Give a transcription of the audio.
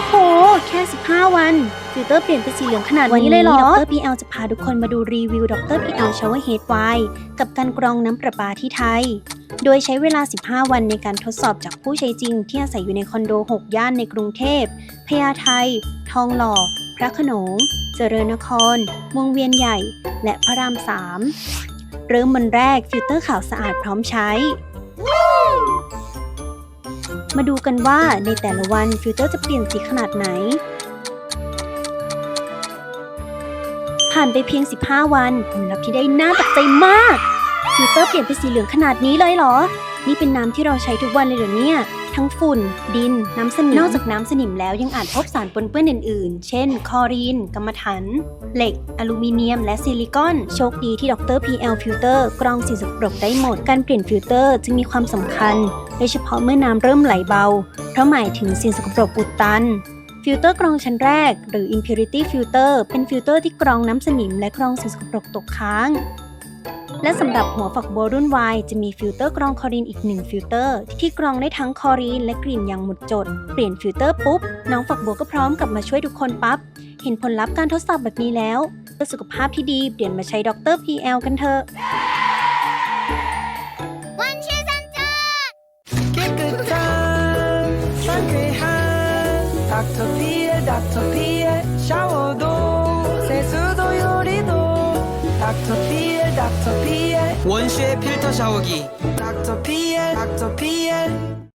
อ้โห แค่ 15 วัน ฟิลเตอร์เปลี่ยนเป็นสีเหลืองขนาดนี้เลยเหรอ ดร PL จะพาทุกคนมาดูรีวิวดร PL Shower Head Y กับการกรองน้ำประปาที่ไทย โดยใช้เวลา 15 วันในการทดสอบจากผู้ใช้จริงที่อาศัยอยู่ในคอนโด 6 ย่านในกรุงเทพ พญาไท ทองหล่อ พระโขนง เจริญนคร วงเวียนใหญ่ และพระราม3เริ่มวันแรกฟิลเตอร์ขาวสะอาดพร้อมใช้ มาดูกันว่าในแต่ละวันฟิลเตอร์จะเปลี่ยนสีขนาดไหน ผ่านไปเพียง 15 วันผลลัพธ์ที่ได้น่าตกใจมาก ฟิลเตอร์เปลี่ยนเป็นสีเหลืองขนาดนี้เลยเหรอ นี่เป็นน้ำที่เราใช้ทุกวันเลยเหรอเนี่ย ทั้งฝุ่น ดิน น้ำสนิม นอกจากน้ำสนิมแล้วยังอาจพบสารปนเปื้อนอื่นๆ เช่น คลอรีนกรรมะถัน เหล็ก อลูมิเนียม และซิลิคอน โชคดีที่ดร PL Filter กรองสิ่งสกปรกได้หมด การเปลี่ยนฟิลเตอร์จึงมีความสำคัญ โดยเฉพาะเมื่อน้ำเริ่มไหลเบา เพราะหมายถึงสิ่งสกปรกอุดตัน ฟิลเตอร์กรองชั้นแรก หรือ impurity filter เป็นฟิลเตอร์ที่กรองน้ำสนิมและกรองสิ่งสกปรกตกค้าง และสำหรับหัวฝักบัวรุ่น Y จะมีฟิลเตอร์กรองคอรีนอีกหนึ่งฟิลเตอร์ที่กรองได้ทั้งคอรีนและกลิ่นอย่างหมดจด เปลี่ยนฟิลเตอร์ปุ๊บ น้องฝักบัวก็พร้อมกลับมาช่วยทุกคนปั๊บ เห็นผลลัพธ์การทดสอบแบบนี้แล้ว เพื่อสุขภาพที่ดีเปลี่ยนมาใช้ดร PL กันเถอะ 상쾌한 닥터피엘 닥터피엘 샤워도 세수도 요리도. 닥터피엘 닥터피엘 원슈의 필터 샤워기. 닥터피엘 닥터피엘